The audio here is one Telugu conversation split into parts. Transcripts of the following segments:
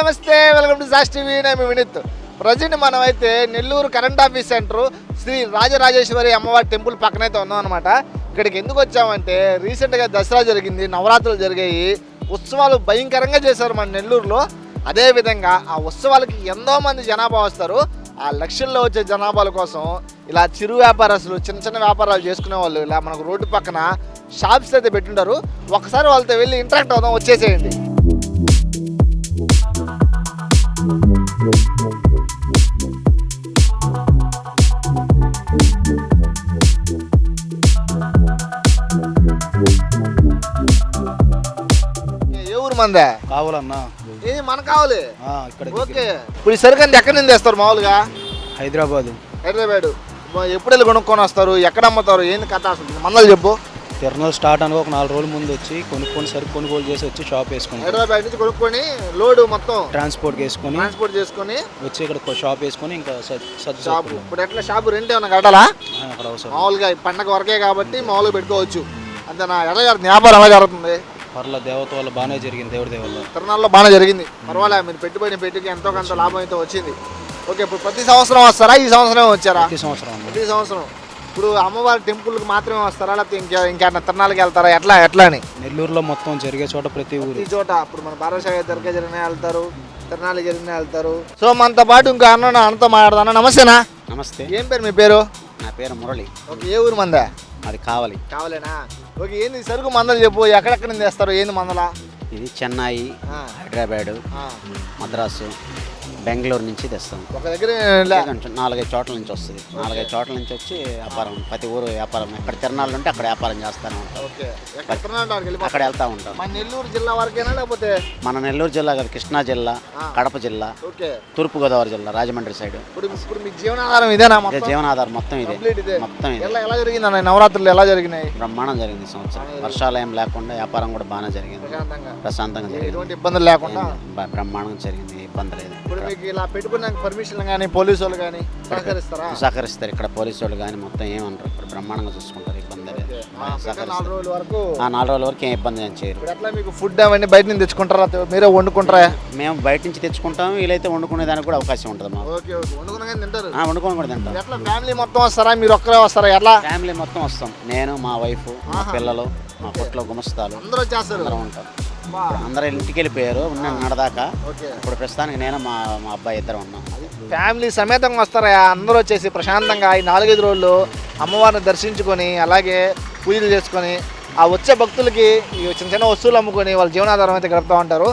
నమస్తే వెల్కమ్ టు సాస్ టీవీ. నేను వినీత్. ప్రజెంట్ మనమైతే Nellore current office centre Sri Rajarajeshwari అమ్మవారి టెంపుల్ పక్కనైతే ఉన్నాం అనమాట ఇక్కడికి ఎందుకు వచ్చామంటే రీసెంట్గా దసరా జరిగింది నవరాత్రులు జరిగాయి. ఉత్సవాలు భయంకరంగా చేశారు మన నెల్లూరులో. అదేవిధంగా ఆ ఉత్సవాలకి ఎంతో మంది జనాభా వస్తారు. ఆ లక్షల్లో వచ్చే జనాభాల కోసం ఇలా చిరు వ్యాపారస్తులు చిన్న చిన్న వ్యాపారాలు చేసుకునే వాళ్ళు ఇలా మనకు రోడ్డు పక్కన షాప్స్ అయితే పెట్టుంటారు. ఒకసారి వాళ్ళతో వెళ్ళి ఇంటరాక్ట్ అవుదాం వచ్చేసేయండి. మందే కావాలన్నా. ఏ మన కావాలి. ఆ, ఇక్కడ ఓకే. ఇప్పుడు ఈ సరుకు ఎక్కడి నుంచి తెస్తారు మామూలుగా? హైదరాబాద్. హైదరాబాద్. ఎప్పుడు వెళ్ళి కొనుక్కొని వస్తారు? ఎక్కడ అమ్ముతారు? ఏంది కథ అసలు? మందలు చెప్పు. తిరణాలు స్టార్ట్ అని ఒక నాలుగు రోజుల ముందు వచ్చి కొనుక్కొని సరుకు కొనుగోలు చేసి వచ్చి షాప్ వేసుకుంటాం హైదరాబాద్ నుంచి కొనుక్కొని లోడ్ మొత్తం ట్రాన్స్పోర్ట్ వేసుకొని ట్రాన్స్పోర్ట్ చేసుకొని వచ్చి ఇక్కడ షాప్ వేసుకొని ఇంకా సర్దు షాపు. ఇప్పుడు ఎట్లా? షాపు రెంట్ ఏమన్నా కట్టాలా? అక్కడ అవసరం. మామూలుగా పండగ వరకే కాబట్టి మామూలుగా పెట్టుకోవచ్చు. అంతేనా? ఎలా జరుగుతుంది? వ్యాపారం ఎలా జరుగుతుంది? పర్ల దేవత వల్ల బాగానే జరిగింది దేవుడి దేవల్ల. తిరణాల్లో బాగానే జరిగింది. పర్వాలే మీరు పెట్టుబడి పెట్టుకి ఎంతో కొంత లాభం అయితే వచ్చింది. ఓకే ఇప్పుడు ప్రతి సంవత్సరం వస్తారా? ఈ సంవత్సరం వచ్చారా? ప్రతి సంవత్సరం. ప్రతి సంవత్సరం. ఇప్పుడు అమ్మవారి టెంపుల్కి మాత్రమే వస్తారా? లేకపోతే ఇంకా ఇంకేమైనా తిరణాలకి వెళ్తారా? ఎట్లా ఎట్లా అని? నెల్లూరులో మొత్తం జరిగే చోట ప్రతి ఊరు. ప్రతి చోట. ఇప్పుడు మన బారాసాగర్ దర్గా జరిగినా వెళ్తారు తిరణాలు జరిగినా వెళ్తారు. సో మనతో పాటు ఇంకో అన్న అన్నతో మాట్లాడదాను నమస్తేనా? నమస్తే. ఏం పేరు మీ పేరు? పేరు మురళి. ఓకే ఏ ఊరు మందా? అది కావాలి. కావాలేనా? ఓకే ఏంది సరుకు మందలు చెప్పు ఎక్కడెక్కడ నుంచి తెస్తారు ఏంది మందల? ఇది చెన్నై హైదరాబాదు. మద్రాసు. బెంగళూరు నుంచి తెస్తాం. ఒక దగ్గర నాలుగైదు చోట్ల నుంచి వస్తుంది. నాలుగైదు చోట్ల నుంచి వచ్చి వ్యాపారం ప్రతి ఊరు వ్యాపారం. ఎక్కడ తిరణాలు ఉంటే అక్కడ వ్యాపారం చేస్తూనే ఉంటాం. అక్కడ వెళ్తూ ఉంటాం. మన నెల్లూరు జిల్లా వరకేనా లేకపోతే? మన నెల్లూరు జిల్లా కాదు కృష్ణా జిల్లా. కడప జిల్లా ఓకే. తూర్పుగోదావరి జిల్లా రాజమండ్రి సైడ్. జీవనాధారం ఇదేనా జీవనాధారం మొత్తం ఇదే. మొత్తం ఇదే. ఎలా జరిగింది నవరాత్రులు ఎలా జరిగినాయి? బ్రహ్మాండం జరిగింది సంవత్సరం. వర్షాలు ఏం లేకుండా వ్యాపారం కూడా బాగానే జరిగింది. ప్రశాంతంగా. జరిగింది. ఇబ్బందులు లేకుండా? బ- బ్రహ్మాండంగా జరిగింది. ఇబ్బంది లేదు. మీకు ఇలా పెట్టుకున్నాక పర్మిషన్ కానీ పోలీసు వాళ్ళు కానీ సహకరిస్తారా? సహకరిస్తారు. ఇక్కడ పోలీసు వాళ్ళు కానీ మొత్తం ఏమనరు ఇక్కడ బ్రహ్మాండంగా చూసుకుంటారు ఇబ్బంది లేదు. నాలుగు రోజుల వరకు ఆ నాలుగు రోజుల వరకు ఏం ఇబ్బంది ఏం చేయరు. ఇప్పుడు ఎట్లా మీకు ఫుడ్ అవన్నీ బయట నుంచి తెచ్చుకుంటారా? మీరే వండుకుంటారా? మేము బయట నుంచి తెచ్చుకుంటాం. వీలైతే వండుకునే దానికి కూడా అవకాశం ఉంటుంది మాకు. Okay okay. తింటారు. ఆ, వండుకొని కూడా తింటాం. ఎట్లా? ఫ్యామిలీ మొత్తం వస్తారా? మీరు ఒక్కరే వస్తారా? ఎట్లా? ఫ్యామిలీ మొత్తం వస్తాం. నేను మా వైఫ్ మా పిల్లలు మా పుట్లో గుమస్తాలు. అందరూ వచ్చేస్తారు. అందరం ఉంటాం. అందరూ ఇంటికి వెళ్ళిపోయారు ఉన్నాను నడదాకా. ఇప్పుడు ప్రస్తుతానికి నేను మా మా అబ్బాయి ఇద్దరు ఉన్నాం. ఫ్యామిలీ సమేతంగా వస్తారా అందరూ వచ్చేసి ప్రశాంతంగా ఈ నాలుగైదు రోజులు అమ్మవారిని దర్శించుకొని అలాగే పూజలు చేసుకొని ఆ వచ్చే భక్తులకి ఈ చిన్న చిన్న వస్తువులు అమ్ముకొని వాళ్ళ జీవనాధారం అయితే గడుపుతూ ఉంటారు.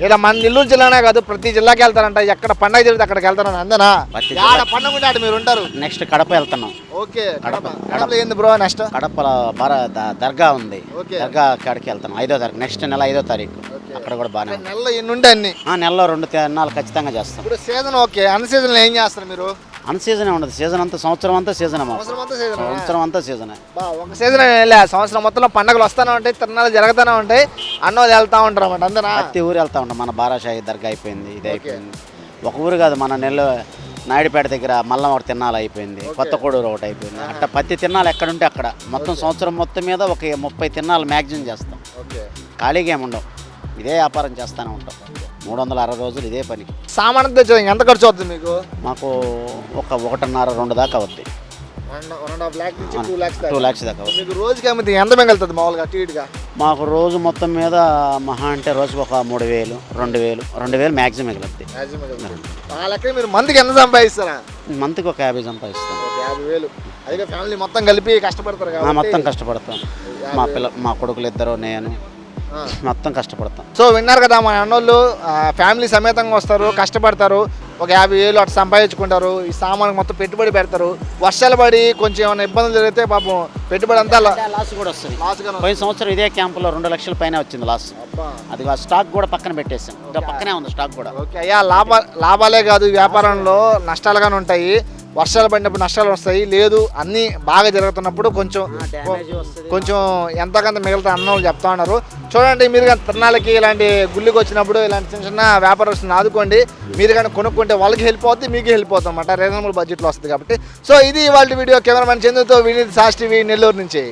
ఇలా మన నెల్లూరు జిల్లానే కాదు ప్రతి జిల్లాకి వెళ్తారంట. ఎక్కడ పండగ జరిగితే అక్కడికి వెళ్తారని అందేనా ప్రతి ఆడ పండగ ఉంటే ఆడ మీరు ఉంటారు. నెక్స్ట్ కడప వెళ్తున్నాం. ఓకే కడప. కడప ఏంది బ్రో నెక్స్ట్? కడపలో బార ద- దర్గా ఉంది. ఓకే. దర్గా కాడికి వెళ్తాం ఐదో తారీఖు నెక్స్ట్ నెల ఐదో తారీఖు. అక్కడ కూడా బాగానే ఉంది. నెలలో ఎన్ని ఉంటే అన్ని? ఆ, నెలలో రెండు తిరణాలు ఖచ్చితంగా చేస్తాం. ఇప్పుడు సీజన్ ఓకే. అన్ సీజన్ ఏం చేస్తారు మీరు? అన్ సీజనే ఉండదు. సీజన్ అంతా సంవత్సరం అంతా సీజన్ సంవత్సరం అంతా సీజన్. సంవత్సరం అంతా సీజనే. బా ఒక సీజన్ వెళ్ళా. సంవత్సరం మొత్తంలో పండగలు వస్తూనే ఉంటాయి తిరణాలు జరుగుతూనే ఉంటాయి. అన్నోళ్ళు వెళ్తా ఉంటారు అన్నమాట అంతేనా ప్రతి ఊరు వెళ్తా ఉంటాం. మన బారాషాయి దర్గా అయిపోయింది ఇది అయిపోయింది. ఒక ఊరు కాదు మన నెల్లు నాయుడుపేట దగ్గర మల్లం ఒకటి తిన్నాలు అయిపోయింది కొత్త కోడూరు ఒకటి అయిపోయింది. అట్లా ప్రతి తిన్నాలు ఎక్కడుంటే అక్కడ. మొత్తం సంవత్సరం మొత్తం మీద ఒక ముప్పై తిన్నాలు మ్యాక్సిమం చేస్తాం. ఖాళీగా ఏమి ఉండవు. ఇదే వ్యాపారం చేస్తూనే ఉంటాం. మూడు వందల అరవై రోజులు ఇదే పని. సామాన్ తెచ్చే ఎంత ఖర్చు అవుతుంది మీకు? మాకు ఒక ఒకటిన్నర రెండు దాకా అవుద్ది. టూ ల్యాక్స్ టూ ల్యాక్స్ దాకా అవుద్ది. మీకు రోజుకి అమ్మితే ఎంత మిగులుతుంది మామూలుగా అటు ఇటుగా మాకు రోజు మొత్తం మీద మహా అంటే రోజుకు ఒక మూడు వేలు రెండు వేలు రెండు వేలు మ్యాక్సిమం ఆ లెక్క మీరు మంత్కి ఎంత సంపాదిస్తారా? మంత్కి ఒక యాభై సంపాదిస్తాం. ఒక యాభై వేలు. అదిగా ఫ్యామిలీ మొత్తం కలిపి కష్టపడతారు మొత్తం కష్టపడతాం. మా పిల్ల మా కొడుకులు ఇద్దరు నేను. మొత్తం కష్టపడతాం. సో విన్నారు కదా మా అన్నోళ్ళు ఫ్యామిలీ సమేతంగా వస్తారు కష్టపడతారు ఒక యాభై వేలు అటు సంపాదించుకుంటారు ఈ సామాన్ మొత్తం పెట్టుబడి పెడతారు. వర్షాలు పడి కొంచెం ఏమైనా ఇబ్బందులు జరిగితే పాపం పెట్టుబడి అంతా లాస్ కూడా వస్తుంది. పోయిన సంవత్సరం ఇదే క్యాంపులో రెండు లక్షల పైన వచ్చింది లాస్. అది ఆ స్టాక్ కూడా పక్కన పెట్టేసాం. పక్కనే ఉంది స్టాక్ కూడా. ఓకే. అయ్యా లాభ లాభాలే కాదు ఈ వ్యాపారంలో నష్టాలుగానే ఉంటాయి. వర్షాలు పడినప్పుడు నష్టాలు వస్తాయి. లేదు అన్నీ బాగా జరుగుతున్నప్పుడు కొంచెం కొంచెం ఎంతకంత మిగతా అన్న చెప్తా ఉన్నారు. చూడండి మీరు కానీ తిరణాలకి ఇలాంటి గుళ్ళకి వచ్చినప్పుడు ఇలాంటి చిన్న చిన్న వ్యాపారస్తులను ఆదుకోండి. మీరు కానీ కొనుక్కుంటే వాళ్ళకి హెల్ప్ అవుతుంది మీకు హెల్ప్ అవుతుంది అనమాట రీజనబుల్ బడ్జెట్లో వస్తుంది కాబట్టి. సో ఇది వాళ్ళ వీడియో. కెమెరామెన్ చందుతో వినీత్ సాస్ టీవీ నెల్లూరు నుంచి.